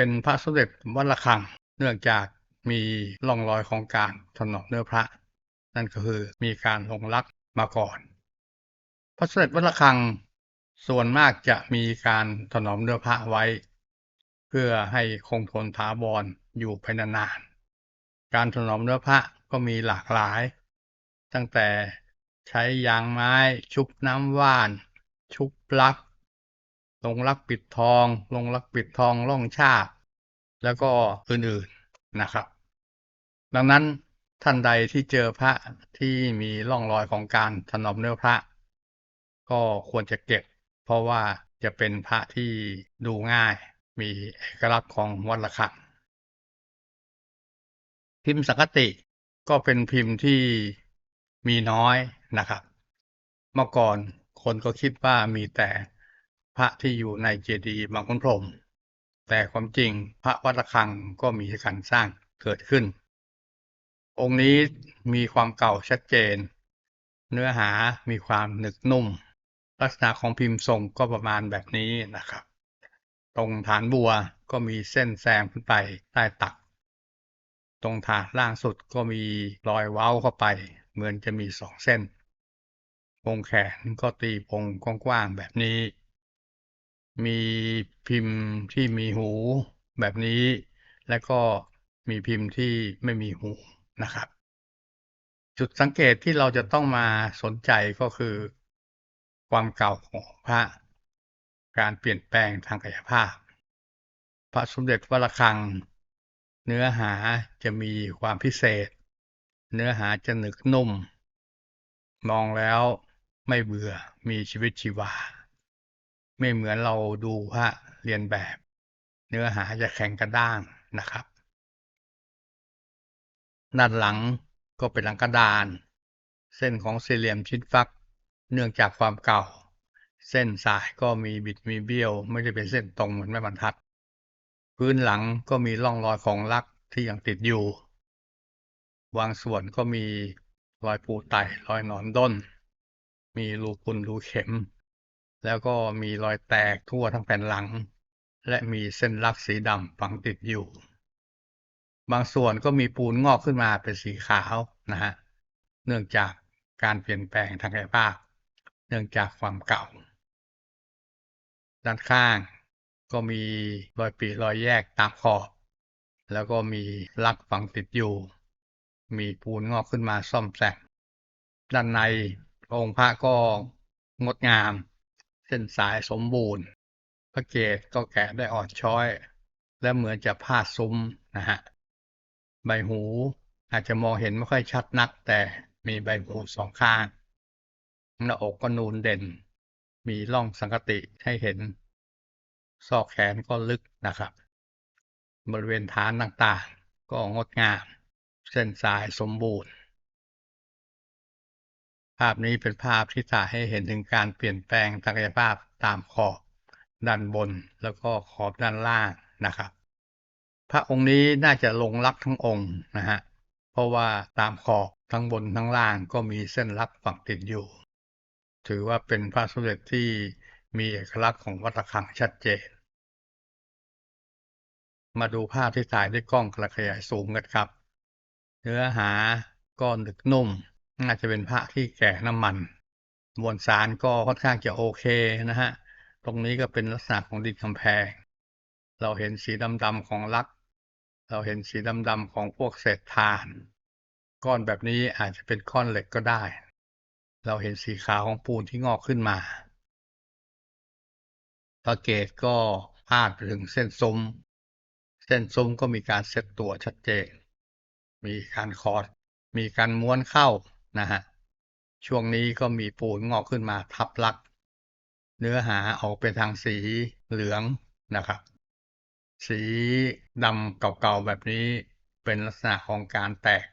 เป็นพระสมเด็จวัดระฆัง เนื่องจากมีร่องรอยของการถนอมเนื้อพระ นั่นก็คือมีการลงรักมาก่อน พระสมเด็จวัดระฆังส่วนมากจะมีการถนอมเนื้อพระไว้ เพื่อให้คงทนถาวรอยู่ไปนานๆการถนอมเนื้อพระก็มีหลากหลาย ตั้งแต่ใช้ยางไม้ชุบน้ำว่าน ชุบปลัก ลงรักปิดทอง ลงรักปิดทองล่องชาบแล้วก็อื่นๆนะครับ ดังนั้นท่านใดที่เจอพระที่มีร่องรอยของการถนอมเนื้อพระ ก็ควรจะเก็บ เพราะว่าจะเป็นพระที่ดูง่าย มีเอกลักษณ์ของวัดระฆังพิมพ์สังกติก็เป็นพิมพ์ที่มีน้อยนะครับ เมื่อก่อนคนก็คิดว่ามีแต่ พระที่อยู่ในเจดีย์บางขุนพรหมแต่ความจริงพระวัดระฆังก็มีการสร้างเกิดขึ้น องค์นี้มีความเก่าชัดเจน เนื้อหามีความหนึกนุ่ม ลักษณะของพิมพ์ทรงก็ประมาณแบบนี้นะครับ ตรงฐานบัวก็มีเส้นแซมขึ้นไปใต้ตัก ตรงฐานล่างสุดก็มีรอยเว้าเข้าไป เหมือนจะมีสองเส้นวงแขนก็ตีพงกว้างๆแบบนี้ มีพิมพ์ที่มีหูแบบนี้ และก็มีพิมพ์ที่ไม่มีหูนะครับ จุดสังเกตที่เราจะต้องมาสนใจก็คือ ความเก่าของพระ การเปลี่ยนแปลงทางกายภาพ พระสมเด็จวัดระฆัง เนื้อหาจะมีความพิเศษ เนื้อหาจะหนึกนุ่ม มองแล้วไม่เบื่อมีชีวิตชีวา ไม่เหมือนเราดูพระเรียนแบบ เนื้อหาจะแข็งกระด้างนะครับด้านหลังก็เป็นหลังกระดาน เส้นของสี่เหลี่ยมชิ้นฟัก เนื่องจากความเก่า เส้นสายก็มีบิดมีเบี้ยว ไม่ได้เป็นเส้นตรงเหมือนแม่บรรทัด พื้นหลังก็มีร่องรอยของลักที่ยังติดอยู่ บางส่วนก็มีรอยปูไตรอยหนอนด้น มีรูพุนรูเข็ม แล้วก็มีรอยแตกทั่วทั้งแผ่นหลัง และมีเส้นลักสีดำฝังติดอยู่ บางส่วนก็มีปูนงอกขึ้นมาเป็นสีขาวนะฮะเนื่องจากการเปลี่ยนแปลงทางกายภาพ เนื่องจากความเก่า ด้านข้างก็มีรอยปีรอยแยกตามขอบ แล้วก็มีลักฝังติดอยู่ มีปูนงอกขึ้นมาซ่อมแซมด้านในองค์พระก็งดงาม เส้นสายสมบูรณ์ พระเกศก็แกะได้อ่อนช้อย และเหมือนจะพาดซุ้มนะฮะ ใบหูอาจจะมองเห็นไม่ค่อยชัดนัก แต่มีใบหูสองข้าง หน้าอกก็นูนเด่น มีร่องสังกติให้เห็น ซอกแขนก็ลึกนะครับ บริเวณฐานต่างๆ ก็งดงาม เส้นสายสมบูรณ์ ภาพนี้เป็นภาพที่ถ่ายให้เห็นถึงการเปลี่ยนแปลงทางกายภาพตามขอบด้านบนแล้วก็ขอบด้านล่างนะครับ พระองค์นี้น่าจะลงลักทั้งองค์นะฮะเพราะว่าตามขอบทั้งบนทั้งล่างก็มีเส้นลักฝังติดอยู่ ถือว่าเป็นพระสมเด็จที่มีเอกลักษณ์ของวัดระฆังชัดเจน มาดูภาพที่ถ่ายด้วยกล้องกระขยายสูงกันครับ เนื้อหาก็หนึกนุ่ม น่าจะเป็นพระที่แก่น้ำมันมวลสารก็ค่อนข้างจะโอเคนะฮะ ตรงนี้ก็เป็นลักษณะของดินกำแพง เราเห็นสีดำๆของลัก เราเห็นสีดำๆของพวกเศษถ่าน ก้อนแบบนี้อาจจะเป็นก้อนเหล็กก็ได้ เราเห็นสีขาวของปูนที่งอกขึ้นมาพระเกศก็พาดไปถึงเส้นซุ้มเส้นซุ้มก็มีการเซตตัวชัดเจน มีการคอร์ดมีการม้วนเข้า นะฮะช่วงนี้ก็มีปูนงอกขึ้นมาทับลัก เนื้อหาออกเป็นทางสีเหลืองนะครับ สีดำเก่าๆแบบนี้เป็นลักษณะของการแตก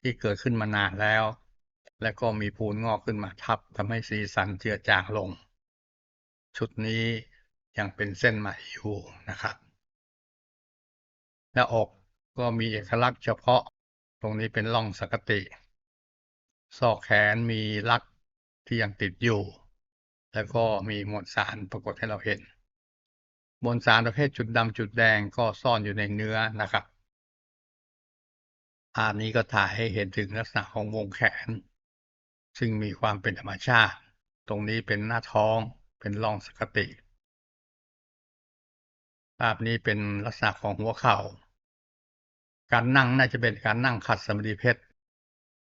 ที่เกิดขึ้นมานานแล้ว และก็มีปูนงอกขึ้นมาทับทำให้สีสันเจือจางลง ชุดนี้ยังเป็นเส้นใหม่อยู่นะครับหน้าอกก็มีเอกลักษณ์เฉพาะ ตรงนี้เป็นร่องสักติ ซอกแขนมีลักที่ยังติดอยู่ แล้วก็มีมวลสารปรากฏให้เราเห็น มวลสารประเภทจุดดำจุดแดงก็ซ่อนอยู่ในเนื้อนะครับภาพนี้ก็ถ่ายให้เห็นถึงลักษณะของวงแขน ซึ่งมีความเป็นธรรมชาติ ตรงนี้เป็นหน้าท้องเป็นรองสกติภาพนี้เป็นลักษณะของหัวเข่า การนั่งน่าจะเป็นการนั่งขัดสมาธิเพชร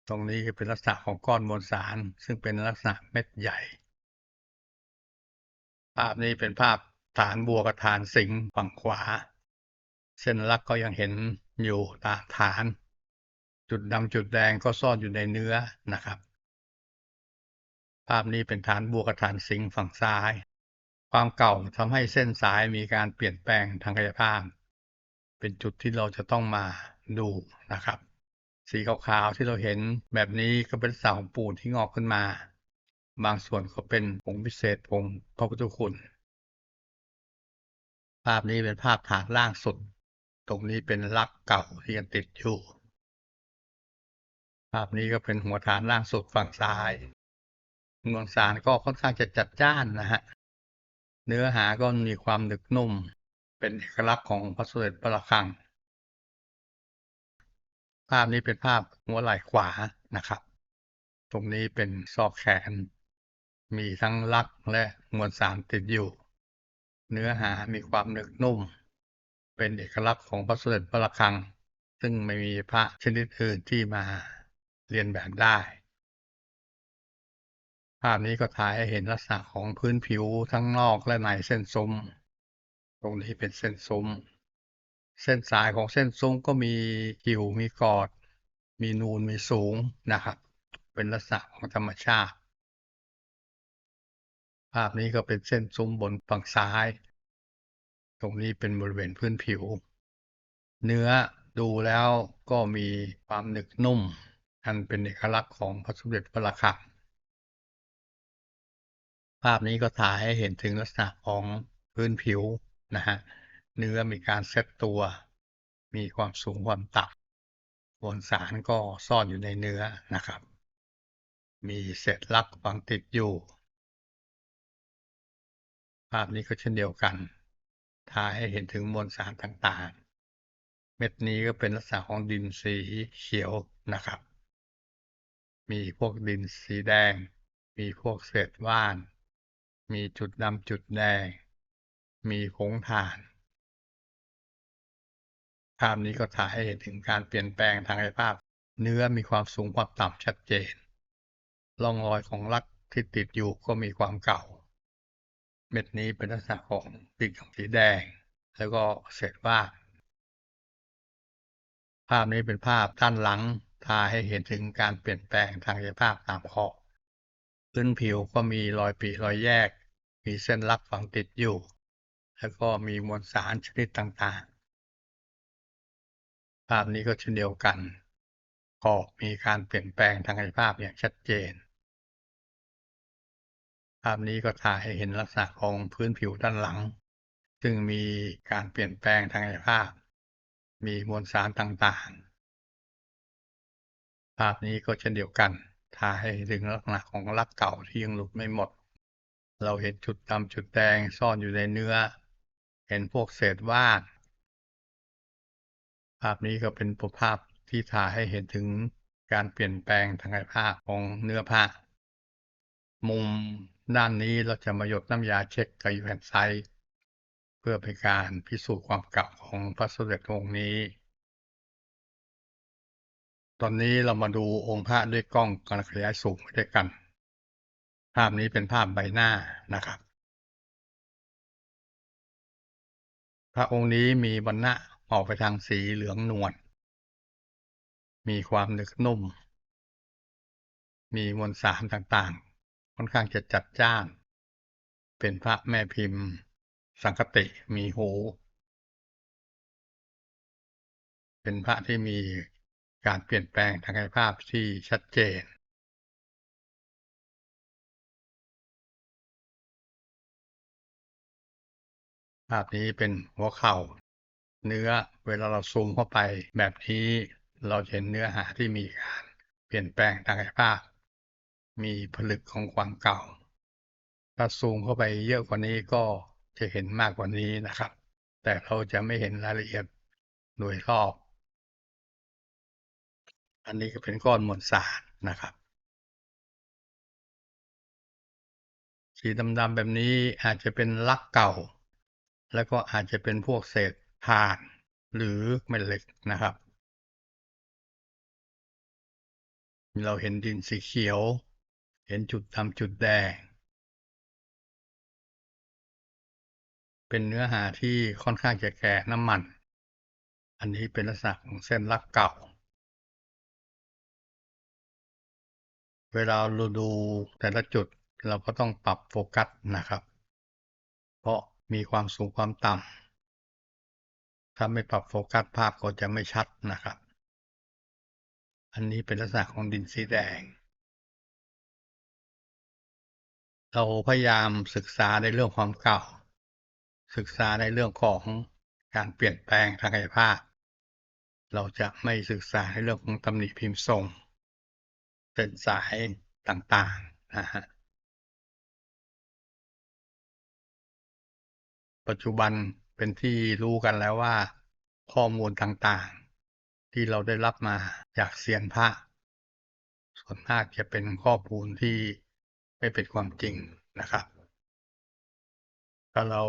ตรงนี้คือเป็นลักษณะของก้อนมวลสาร ซึ่งเป็นลักษณะเม็ดใหญ่ ภาพนี้เป็นภาพฐานบัวกับฐานสิงห์ฝั่งขวา เส้นลักก็ยังเห็นอยู่ตามฐาน จุดดำจุดแดงก็ซ่อนอยู่ในเนื้อนะครับ ภาพนี้เป็นฐานบัวกับฐานสิงห์ฝั่งซ้าย ความเก่าทำให้เส้นสายมีการเปลี่ยนแปลงทางกายภาพ เป็นจุดที่เราจะต้องมาดูนะครับ สีขาวๆที่เราเห็นแบบนี้ก็เป็นเสาของปูนที่งอกขึ้นมา บางส่วนก็เป็นผงพิเศษผงพระพุทธคุณ ภาพนี้เป็นภาพฐานล่างสุด ตรงนี้เป็นลักเก่าที่ยังติดอยู่ ภาพนี้ก็เป็นหัวฐานล่างสุดฝั่งซ้ายมวลสารก็ค่อนข้างจะจัดจ้านนะฮะ เนื้อหาก็มีความหนึบนุ่ม เป็นเอกลักษณ์ของพระสมเด็จพระระฆัง ภาพนี้เป็นภาพหัวไหล่ขวานะครับ ตรงนี้เป็นซอกแขน มีทั้งลักและมวลสารติดอยู่ เนื้อหามีความหนึบนุ่ม เป็นเอกลักษณ์ของพระสมเด็จพระระฆัง ซึ่งไม่มีพระชนิดอื่นที่มาเรียนแบบได้ ภาพนี้ก็ถ่ายให้เห็นลักษณะของพื้นผิวทั้งนอกและในเส้นซุ้ม ตรงนี้เป็นเส้นซุ้ม เส้นสายของเส้นซุ้มก็มีกิ่วมีกอด มีนูนมีสูงนะครับ เป็นลักษณะของธรรมชาติ ภาพนี้ก็เป็นเส้นซุ้มบนฝั่งซ้าย ตรงนี้เป็นบริเวณพื้นผิว เนื้อดูแล้วก็มีความหนึบนุ่ม อันเป็นเอกลักษณ์ของพระสมเด็จพระระฆังภาพนี้ก็ถ่ายให้เห็นถึงลักษณะของพื้นผิวนะฮะ เนื้อมีการเซตตัว มีความสูงความต่ำมวลสารก็ซ่อนอยู่ในเนื้อนะครับ มีเศษลักฝังติดอยู่ ภาพนี้ก็เช่นเดียวกันถ่ายให้เห็นถึงมวลสารต่างๆ เม็ดนี้ก็เป็นลักษณะของดินสีเขียวนะครับ มีพวกดินสีแดง มีพวกเศษว่าน มีจุดดำจุดแดง มีผงถ่าน ภาพนี้ก็ถ่ายให้เห็นถึงการเปลี่ยนแปลงทางกายภาพ เนื้อมีความสูงความต่ำชัดเจนร่องรอยของลักที่ติดอยู่ก็มีความเก่า เม็ดนี้เป็นลักษณะของปีกสีแดง แล้วก็เศษว่าภาพนี้เป็นภาพด้านหลังถ่ายให้เห็นถึงการเปลี่ยนแปลงทางกายภาพตามข้อพื้นผิวก็มีรอยปริรอยแยก มีเส้นลักฝังติดอยู่ แล้วก็มีมวลสารชนิดต่างาพนี้ก็เช่นเดียวกันขอบมีการเปลี่ยนแปลงทางกายภาพอย่างชัดเจน ภาพนี้ก็ถ่ายให้เห็นลักษณะของพื้นผิวด้านหลัง ซึ่งมีการเปลี่ยนแปลงทางกายภาพ มีมวลสารต่างๆ ภาพนี้ก็เช่นเดียวกัน ถ่ายให้ถึงลักษณะของลักเก่าที่ยังหลุดไม่หมด เราเห็นจุดดำจุดแดงซ่อนอยู่ในเนื้อ เห็นพวกเศษว่าน ภาพนี้ก็เป็นภาพที่ถ่ายให้เห็นถึงการเปลี่ยนแปลงทางกายภาพของเนื้อผ้า มุมด้านนี้เราจะมาหยดน้ำยาเช็คกับยูแอนไซต์เพื่อเป็นการพิสูจน์ความเก่าของพระสมเด็จองค์นี้ ตอนนี้เรามาดูองค์พระด้วยกล้องการขยายสูงด้วยกัน ภาพนี้เป็นภาพใบหน้านะครับ พระองค์นี้มีวรรณะ ออกไปทางสีเหลืองนวล มีความหนึบนุ่ม มีมวลสารต่างๆ ค่อนข้างจะจัดจ้าน เป็นพระแม่พิมพ์ สังคติมีหู เป็นพระที่มีการเปลี่ยนแปลงทางกายภาพที่ชัดเจน ภาพนี้เป็นหัวเข่า เนื้อเวลาเราซูมเข้าไป แบบนี้เราเห็นเนื้อหาที่มีการเปลี่ยนแปลงทางกายภาพ มีผลึกของความเก่า ถ้าซูมเข้าไปเยอะกว่านี้ก็จะเห็นมากกว่านี้นะครับ แต่เราจะไม่เห็นรายละเอียดโดยรอบ อันนี้ก็เป็นก้อนมวลสารนะครับสีดำๆแบบนี้อาจจะเป็นลักเก่า แล้วก็อาจจะเป็นพวกเศษ ถ่าน หรือเม็ดเหล็กนะครับ เราเห็นดินสีเขียว เห็นจุดดำจุดแดง เป็นเนื้อหาที่ค่อนข้างจะแก่น้ำมัน อันนี้เป็นลักษณะของเส้นลักเก่า เวลาเราดูแต่ละจุดเราก็ต้องปรับโฟกัสนะครับ เพราะมีความสูงความต่ำ ถ้าไม่ปรับโฟกัสภาพก็จะไม่ชัดนะครับ อันนี้เป็นลักษณะของดินสีแดง เราพยายามศึกษาในเรื่องความเก่า ศึกษาในเรื่องของการเปลี่ยนแปลงทางกายภาพ เราจะไม่ศึกษาในเรื่องของตำหนิพิมพ์ทรงเส้นสายต่างๆนะฮะปัจจุบัน เป็นที่รู้กันแล้วว่า ข้อมูลต่างๆ ที่เราได้รับมาจากเซียนพระส่วนมากจะเป็นข้อมูลที่ไม่เป็นความจริงนะครับ ถ้าเรา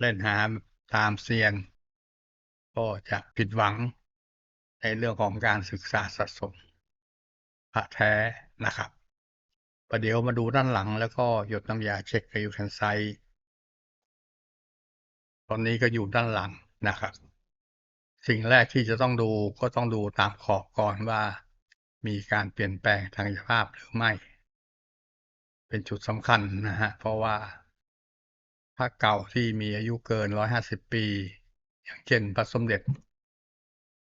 เล่นหาตามเซียน ก็จะผิดหวังในเรื่องของการศึกษาสะสมพระแท้นะครับประเดี๋ยวมาดูด้านหลังแล้วก็หยดน้ำยาเช็คกับยูเทนไซต์ ตอนนี้ก็อยู่ด้านหลังนะครับ สิ่งแรกที่จะต้องดูก็ต้องดูตามขอบก่อนว่า มีการเปลี่ยนแปลงทางสภาพหรือไม่ เป็นจุดสำคัญนะฮะเพราะว่าพระเก่าที่มีอายุเกินร้อยห้าสิบปี อย่างเช่นพระสมเด็จ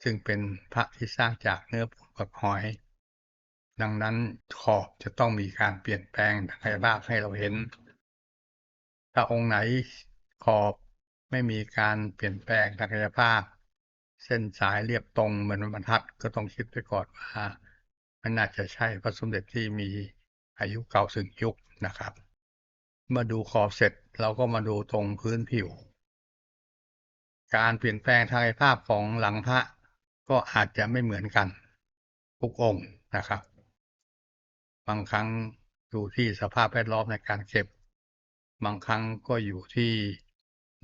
ซึ่งเป็นพระที่สร้างจากเนื้อปูนกับหอย ดังนั้นขอบจะต้องมีการเปลี่ยนแปลงทางกายภาพให้เราเห็น ถ้าองค์ไหนขอบ ไม่มีการเปลี่ยนแปลงทางกายภาพ เส้นสายเรียบตรงเหมือนบรรทัดก็ต้องคิดไปก่อนว่ามันน่าจะใช่พระสมเด็จที่มีอายุเก่าสึงยุคนะครับมื่อดูขอบเสร็จเราก็มาดูตรงพื้นผิว การเปลี่ยนแปลงทางกายภาพของหลังพระก็อาจจะไม่เหมือนกันทุกองค์นะครับ บางครั้งอยู่ที่สภาพแวดล้อมในการเก็บ บางครั้งก็อยู่ที่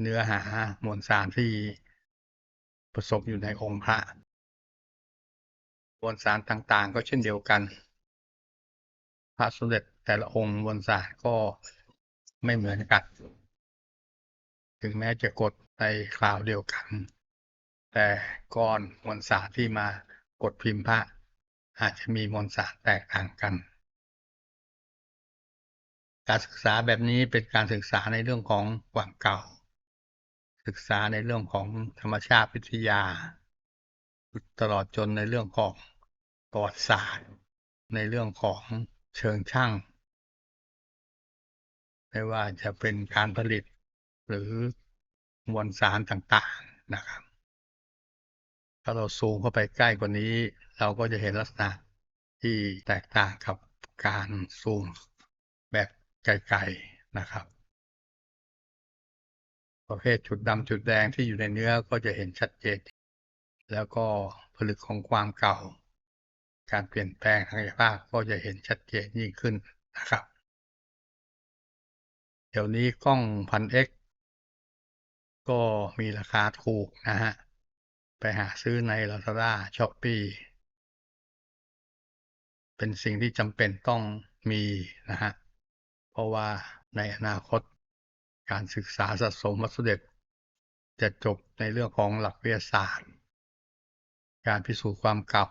เนื้อหามวลสารที่ผสมอยู่ในองค์พระมวลสารต่างๆ ก็เช่นเดียวกัน พระสมเด็จแต่ละองค์มวลสารก็ไม่เหมือนกัน ถึงแม้จะกดในคราวเดียวกัน แต่ก้อนมวลสารที่มากดพิมพ์พระ อาจจะมีมวลสารแตกต่างกัน การศึกษาแบบนี้เป็นการศึกษาในเรื่องของความเก่า ศึกษาในเรื่องของธรรมชาติวิทยา ตลอดจนในเรื่องของประวัติศาสตร์ ในเรื่องของเชิงช่าง ไม่ว่าจะเป็นการผลิต หรือมวลสารต่างๆนะครับ ถ้าเราซูมเข้าไปใกล้กว่านี้ เราก็จะเห็นลักษณะที่แตกต่างกับการซูมแบบไกลๆนะครับ ประเภทจุดดำจุดแดงที่อยู่ในเนื้อก็จะเห็นชัดเจน แล้วก็ผลึกของความเก่า การเปลี่ยนแปลงทางกายภาพก็จะเห็นชัดเจนยิ่งขึ้นนะครับ เดี๋ยวนี้กล้องพันเอ็กก็มีราคาถูกนะฮะ ไปหาซื้อใน Lazada Shopee เป็นสิ่งที่จำเป็นต้องมีนะฮะ เพราะว่าในอนาคต การศึกษาสะสมวัสดุเด็จจะจบในเรื่องของหลักวิทยาศาสตร์ การพิสูจน์ความเก่า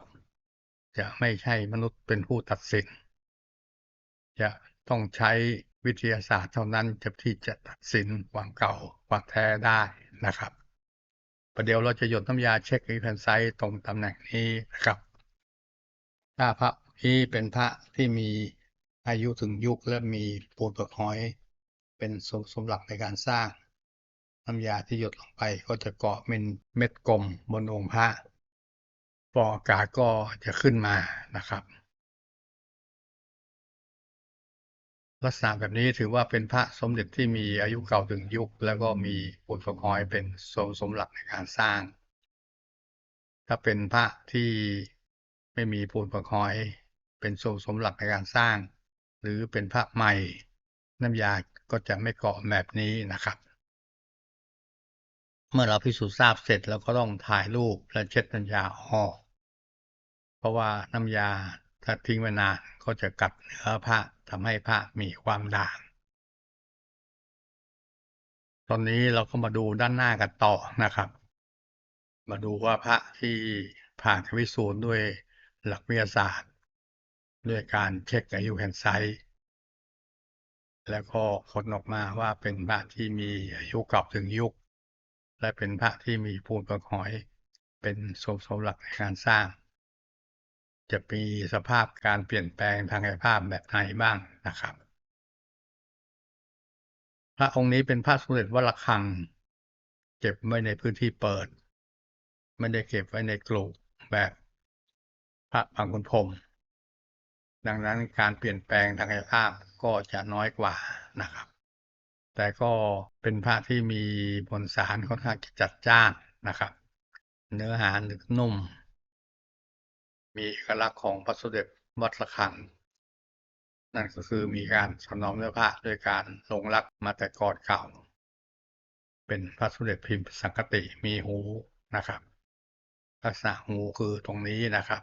จะไม่ใช่มนุษย์เป็นผู้ตัดสิน จะต้องใช้วิทยาศาสตร์เท่านั้นจะที่จะตัดสินความเก่าความแท้ได้นะครับ ประเดี๋ยวเราจะหยดน้ำยาเช็คอีแพนไซต์ตรงตำแหน่งนี้นะครับ ถ้าพระที่เป็นพระที่มีอายุถึงยุคและมีปูนเปลือกหอย เป็นสมสมหลักในการสร้างน้ำยาที่หยดลงไปก็จะเกาะเป็นเม็ดกลมบนองค์พระฟองอากาศก็จะขึ้นมานะครับ ลักษณะแบบนี้ถือว่าเป็นพระสมเด็จที่มีอายุเก่าถึงยุค แล้วก็มีปูนฝังหอยเป็นทรงสมหลักในการสร้าง ถ้าเป็นพระที่ไม่มีปูนฝังหอยเป็นทรงสมหลักในการสร้าง หรือเป็นพระใหม่น้ำยา ก็จะไม่เกาะแบบนี้นะครับ เมื่อเราพิสูจน์ทราบเสร็จเราก็ต้องถ่ายรูปและเช็ดน้ำยาออก เพราะว่าน้ำยาถ้าทิ้งไว้นานก็จะกัดเนื้อผ้าทำให้ผ้ามีความด่างตอนนี้เราก็มาดูด้านหน้ากันต่อนะครับ มาดูว่าพระที่ผ่านการพิสูจน์ด้วยหลักวิทยาศาสตร์ ด้วยการเช็คอายุแผ่นไซส์ แล้วก็ผลออกมาว่าเป็นพระที่มีอายุเก่าถึงยุค และเป็นพระที่มีปูนประหอย เป็นสมสมหลักในการสร้าง จะมีสภาพการเปลี่ยนแปลงทางกายภาพแบบไหนบ้างนะครับ พระองค์นี้เป็นพระสมเด็จวัดระฆัง เก็บไว้ในพื้นที่เปิด ไม่ได้เก็บไว้ในกลุ่มแบบพระบางคุณพรมดังนั้นการเปลี่ยนแปลงทางกายภาพ ก็จะน้อยกว่านะครับ แต่ก็เป็นพระที่มีมวลสารค่อนข้างจัดจ้านนะครับ เนื้อหาหนึบนุ่ม มีเอกลักษณ์ของพระสมเด็จวัดระฆัง นั่นก็คือมีการสนอมเนื้อผ้าด้วยการลงรักมาแต่ก่อนเก่า เป็นพระสมเด็จพิมพ์สังกติมีหูนะครับลักษณะหูคือตรงนี้นะครับ